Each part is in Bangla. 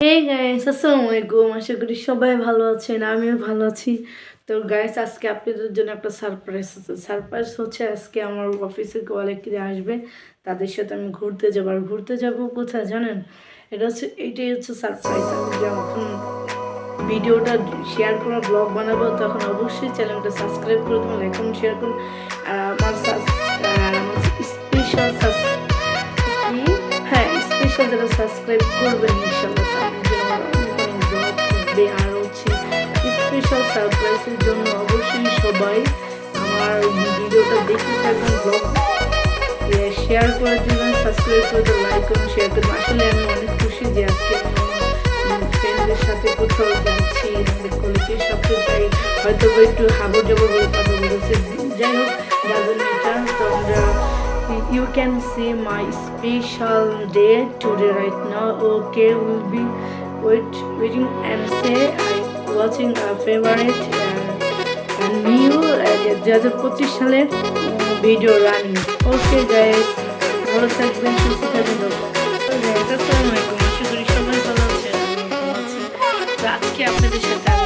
এই গাইস আসসালামু আলাইকুম আশা করি সবাই ভালো আছেন, আমিও ভালো আছি। তো গাইস আজকে আপনাদের জন্য একটা সারপ্রাইজ আছে। সারপ্রাইজ হচ্ছে আজকে আমার অফিসে কলেক্টিরা আসবে। তাদের সাথে আমি ঘুরতে যাব। আর ঘুরতে যাব কোথায় জানেন? এটা হচ্ছে, এটাই হচ্ছে সারপ্রাইজ আমি যখন ভিডিওটা শেয়ার করো ব্লগ বানাবো, তখন অবশ্যই চ্যানেলটা সাবস্ক্রাইব করে তোমার এখন শেয়ার করুন। আর আমার স্পেশাল চ্যানেলটা যারা সাবস্ক্রাইব করবেন ইনশাল্লাহ হচ্ছে স্পেশাল সারপ্রাইজের জন্য অবশ্যই সবাই আমার ভিডিওটা দেখতে থাকবেন ব্লগ শেয়ার করে দেবেন সাবস্ক্রাইব করে লাইক করুন শেয়ার করুন আসলে আমি অনেক খুশি যে আজকে সাথে কোথাও যাচ্ছি, আমাদের কলেজের সাথে, তাই হয়তো একটু হাবড় জাবড় can see my special day today right now. Okay, we'll be wait, waiting and say I'm watching a favorite uh, and new and uh, the other potential uh, video দু হাজার পঁচিশ সালের ভিডিও রানিং ওকে গাইজ ভালো থাকবেন সুস্থ থাকবেন আসসালামু আলাইকুম আশা করি সবাই ভালো আছেন আজকে আপনাদের সাথে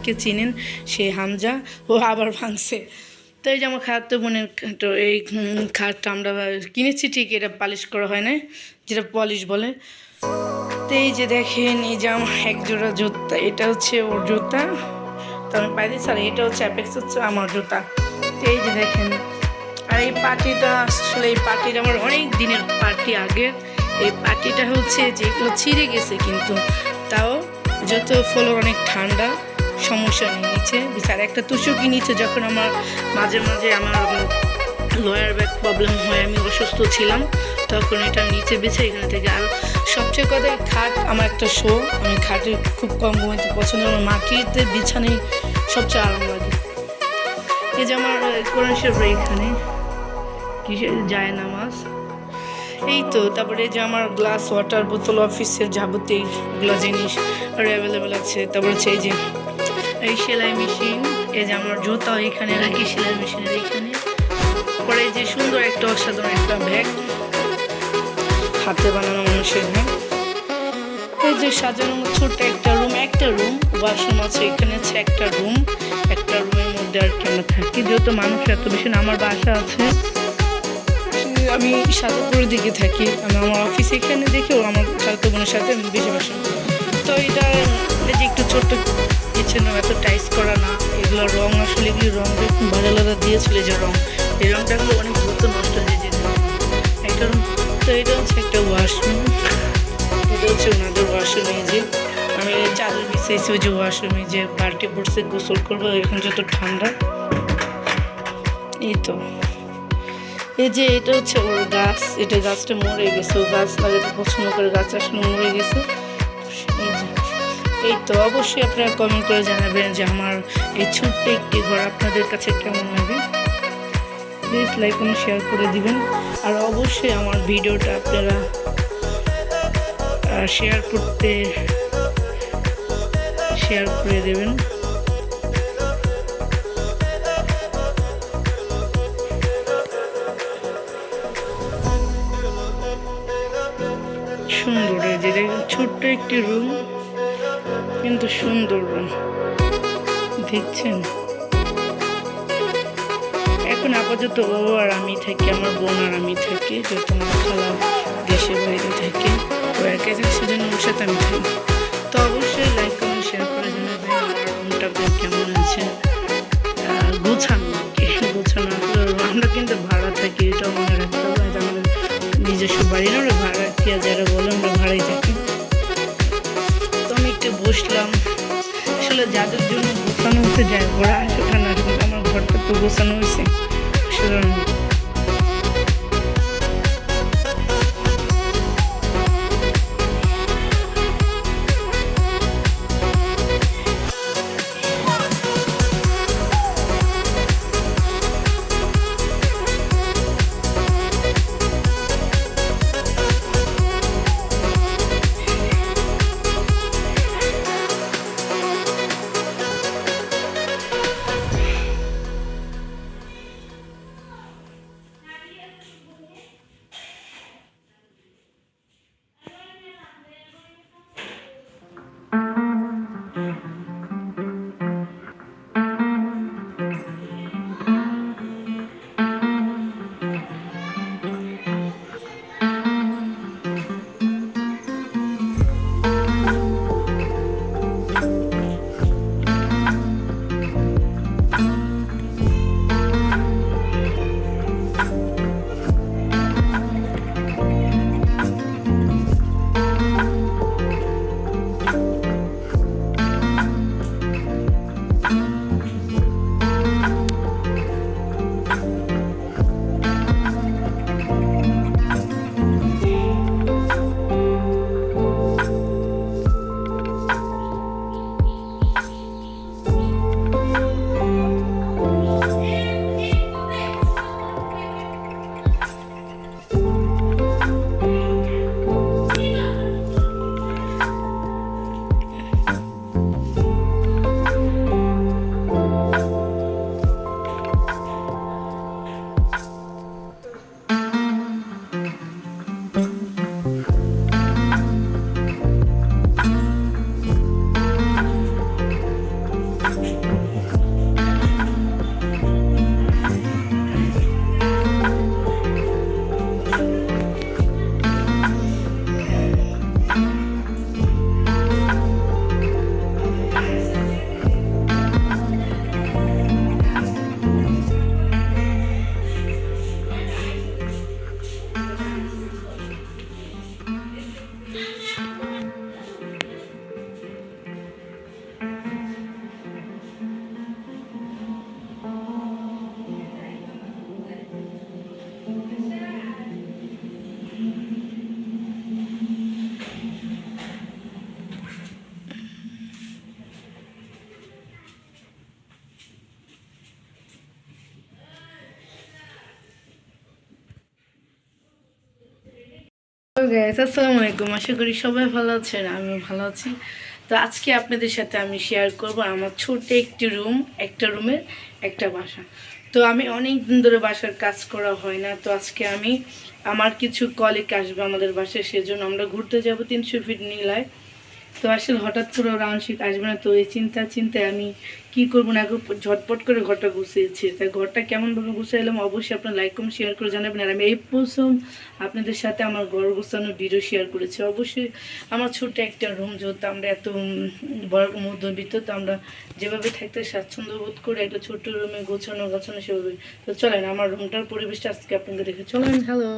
হামজাকে চিনেন, সে হামজা, ও আবার ভাঙছে। তো এই যে আমার খাদ্য বোনের তো এই খাটটা আমরা কিনেছি ঠিক, এটা পালিশ করা হয় না যেটা পলিশ বলে। তো এই যে দেখেন, এই যে আমার এক জোড়া জুতা, এটা হচ্ছে ওর জুতা। তো আমি পাই দিচ্ছি আর এটা হচ্ছে অ্যাপেক্স হচ্ছে আমার জুতা। তো এই যে দেখেন, আর এই পার্টিটা আসলে, এই পার্টিটা আমার অনেক দিনের পার্টি আগের এই পার্টিটা হচ্ছে যেগুলো ছিঁড়ে গেছে কিন্তু, তাও যত ফলোর অনেক ঠান্ডা। সমস্যা নেই নিচে আর একটা তুষকি নিচে যখন আমার মাঝে মাঝে আমার লোয়ার ব্যাক প্রবলেম হয় আমি অসুস্থ ছিলাম, তখন এটা নিচে বেছে এখানে থেকে। আর সবচেয়ে কথা খাট আমার একটা শো আমি খাটে খুব কম ঘুমাইতে পছন্দ আমার মাটিতে বিছানায় সবচেয়ে আরাম লাগে। এই যে আমার কোরআন শরীফ এখানে কিসে যায় নামাজ? এই তো, তারপরে যে আমার গ্লাস ওয়াটার বোতল অফিসের যাবতীয় এইগুলো জিনিস আর অ্যাভেলেবেল আছে। তারপরে হচ্ছে এই যে এই সেলাই মেশিন, এই যে আমার জুতা এখানে রাখি সেলাই মেশিনের এখানে। পরে যে সুন্দর একটা অসাধারণ একটা ব্যাগ। হাতে বানানো মানুষের ব্যাগ। এই যে সাজানো ছোট্ট একটা রুম একটা রুম ওয়াশরুম আছে এখানে, আছে একটা রুম। একটা রুমের মধ্যে আর কি আমরা থাকি, যেহেতু মানুষ এত বেশি না, আমার বাসা আছে। আমি সাজাপুরের দিকে থাকি, আমি আমার অফিস এখানে দেখেও আমার বোনের সাথে আমি বেশি বাসা তো এটা এই যে একটু ছোট্ট কিচেন এত টাইস করা না। এগুলো রং আসলে এগুলি রং ভালো আলাদা দিয়েছিল যে রং। এই রংটা গুলো অনেক দ্রুত নষ্ট হয়ে যেত। একটা তো এটা হচ্ছে একটা ওয়াশরুম এটা হচ্ছে ওনাদের ওয়াশরুমে যে। আমি চাদর বিছাইছি ওই যে ওয়াশরুমে যে বাল্টি পড়ছে, গোসল করব, এখন যত ঠান্ডা। এই তো। এই যে এটা হচ্ছে ওর গাছ। এটা গাছটা মরে গেছে, ও গাছ লাগাতে পছন্দ করে, গাছ আসলে মরে গেছে। এই তো অবশ্যই আপনারা কমেন্ট করে জানাবেন যে আমার এই ছোট্ট একটি ঘর আপনাদের কাছে কেমন লাগে। প্লিজ লাইক এবং শেয়ার করে দিবেন। আর অবশ্যই আমার ভিডিওটা আপনারা শেয়ার করতে শেয়ার করে দেবেন। সুন্দর এই যে ছোট্ট একটি রুম কিন্তু সুন্দর রুম। দেখছেন? এখন আপাতত ও আর আমি থাকি, আমার বোন আর আমি থাকি আমার খালা বাইরে থাকে। ও একে সেজন্য ওর সাথে আমি থাকি। তো অবশ্যই লাইক কমেন্ট শেয়ার করে জানাবেন আমার আপনার কেমন আছে। গোছানো গোছানো আমরা কিন্তু ভাড়া থাকি, এটাও মনে রাখতে হবে। আমাদের নিজস্ব বাড়ি না আমরা ভাড়া কি যারা বলে, আমরা ভাড়াই থাকি। বসলাম। আসলে যাদের জন্য গোছানো হতে যায় ওরা কিন্তু আমার ঘরটা তো গোছানো হয়েছে। সুতরাং গাইস আসসালামু আলাইকুম। আশা করি সবাই ভালো আছেন, আমিও ভালো আছি। তো আজকে আপনাদের সাথে আমি শেয়ার করব আমার ছোট একটি রুম একটা রুমের একটা বাসা। তো আমি অনেক দিন ধরে বাসার কাজ করা হয় না, তো আজকে আমি আমার কিছু কলিক আসবে আমাদের বাসায়, সেজন্য আমরা ঘুরতে যাব তিনশো ফিট নীলায়। তো আসলে হঠাৎ করে ওরা আংশিক আসবে না, তো এই চিন্তা চিন্তায় আমি কি করব না ঝটপট করে ঘরটা গুছিয়েছি। তাই ঘরটা কেমনভাবে গুছাইলাম অবশ্যই আপনার লাইক কম শেয়ার করে জানাবেন। আর আমি এই প্রথম আপনাদের সাথে আমার ঘর গুছানোর ভিডিও শেয়ার করেছি। অবশ্যই আমার ছোট্ট একটা রুম যেহেতু আমরা এত বড় মধ্যবিত্ত, তো আমরা যেভাবে থাকতে স্বাচ্ছন্দ্য বোধ করে, একটা ছোট্ট রুমে গোছানো গোছানো সেভাবে। তো চলেন, আমার রুমটার পরিবেশটা আজকে আপনাকে দেখে চলেন হ্যালো